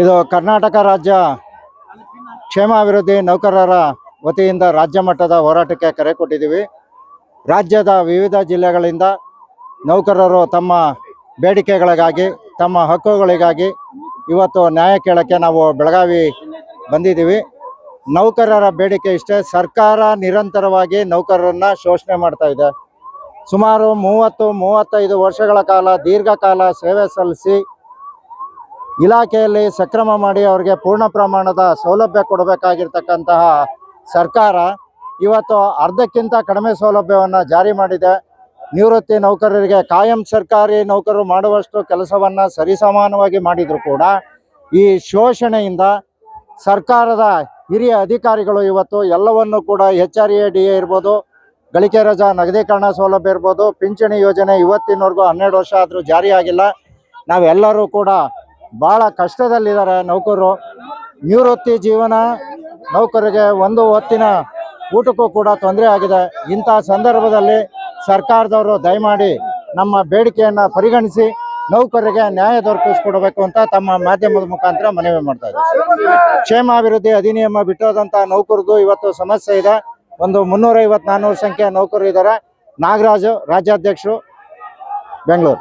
ಇದು ಕರ್ನಾಟಕ ರಾಜ್ಯ ಕ್ಷೇಮಾಭಿವೃದ್ಧಿ ನೌಕರರ ವತಿಯಿಂದ ರಾಜ್ಯ ಮಟ್ಟದ ಹೋರಾಟಕ್ಕೆ ಕರೆ ಕೊಟ್ಟಿದ್ದೀವಿ. ರಾಜ್ಯದ ವಿವಿಧ ಜಿಲ್ಲೆಗಳಿಂದ ನೌಕರರು ತಮ್ಮ ಬೇಡಿಕೆಗಳಿಗಾಗಿ, ತಮ್ಮ ಹಕ್ಕುಗಳಿಗಾಗಿ ಇವತ್ತು ನ್ಯಾಯ ಕೇಳಕ್ಕೆ ನಾವು ಬೆಳಗಾವಿ ಬಂದಿದ್ದೀವಿ. ನೌಕರರ ಬೇಡಿಕೆ ಇಷ್ಟೇ, ಸರ್ಕಾರ ನಿರಂತರವಾಗಿ ನೌಕರರನ್ನ ಶೋಷಣೆ ಮಾಡ್ತಾ ಇದೆ. ಸುಮಾರು ಮೂವತ್ತು, ಮೂವತ್ತೈದು ವರ್ಷಗಳ ಕಾಲ, ದೀರ್ಘಕಾಲ ಸೇವೆ ಸಲ್ಲಿಸಿ ಇಲಾಖೆಯಲ್ಲಿ ಸಕ್ರಮ ಮಾಡಿ ಅವರಿಗೆ ಪೂರ್ಣ ಪ್ರಮಾಣದ ಸೌಲಭ್ಯ ಕೊಡಬೇಕಾಗಿರ್ತಕ್ಕಂತಹ ಸರ್ಕಾರ ಇವತ್ತು ಅರ್ಧಕ್ಕಿಂತ ಕಡಿಮೆ ಸೌಲಭ್ಯವನ್ನು ಜಾರಿ ಮಾಡಿದೆ. ನಿವೃತ್ತಿ ನೌಕರರಿಗೆ ಕಾಯಂ ಸರ್ಕಾರಿ ನೌಕರರು ಮಾಡುವಷ್ಟು ಕೆಲಸವನ್ನು ಸರಿಸಮಾನವಾಗಿ ಮಾಡಿದ್ರು ಕೂಡ. ಈ ಶೋಷಣೆಯಿಂದ ಸರ್ಕಾರದ ಹಿರಿಯ ಅಧಿಕಾರಿಗಳು ಇವತ್ತು ಎಲ್ಲವನ್ನು ಕೂಡ H R A D A ಇರ್ಬೋದು, ಗಳಿಕೆ ರಜಾ ನಗದೀಕರಣ ಸೌಲಭ್ಯ ಇರ್ಬೋದು, ಪಿಂಚಣಿ ಯೋಜನೆ ಇವತ್ತಿನವರೆಗೂ ಹನ್ನೆರಡು ವರ್ಷ ಆದರೂ ಜಾರಿಯಾಗಿಲ್ಲ. ನಾವೆಲ್ಲರೂ ಕೂಡ ಭಾಳ ಕಷ್ಟದಲ್ಲಿದ್ದಾರೆ ನೌಕರರು. ನಿವೃತ್ತಿ ಜೀವನ ನೌಕರರಿಗೆ ಒಂದು ಹೊತ್ತಿನ ಊಟಕ್ಕೂ ಕೂಡ ತೊಂದರೆ ಆಗಿದೆ. ಇಂಥ ಸಂದರ್ಭದಲ್ಲಿ ಸರ್ಕಾರದವರು ದಯಮಾಡಿ ನಮ್ಮ ಬೇಡಿಕೆಯನ್ನು ಪರಿಗಣಿಸಿ ನೌಕರರಿಗೆ ನ್ಯಾಯ ದೊರಕಿಸ್ಕೊಡ್ಬೇಕು ಅಂತ ತಮ್ಮ ಮಾಧ್ಯಮದ ಮುಖಾಂತರ ಮನವಿ ಮಾಡ್ತಾ ಇದ್ದಾರೆ. ಕ್ಷೇಮಾಭಿವೃದ್ಧಿ ಅಧಿನಿಯಮ ಬಿಟ್ಟೋದಂಥ ನೌಕರದು ಇವತ್ತು ಸಮಸ್ಯೆ ಇದೆ. ಒಂದು ಮುನ್ನೂರೈವತ್ತು ನಾನ್ನೂರು ಸಂಖ್ಯೆ ನೌಕರರು ಇದ್ದಾರೆ ನಾಗರಾಜು, ರಾಜ್ಯಾಧ್ಯಕ್ಷರು, ಬೆಂಗಳೂರು.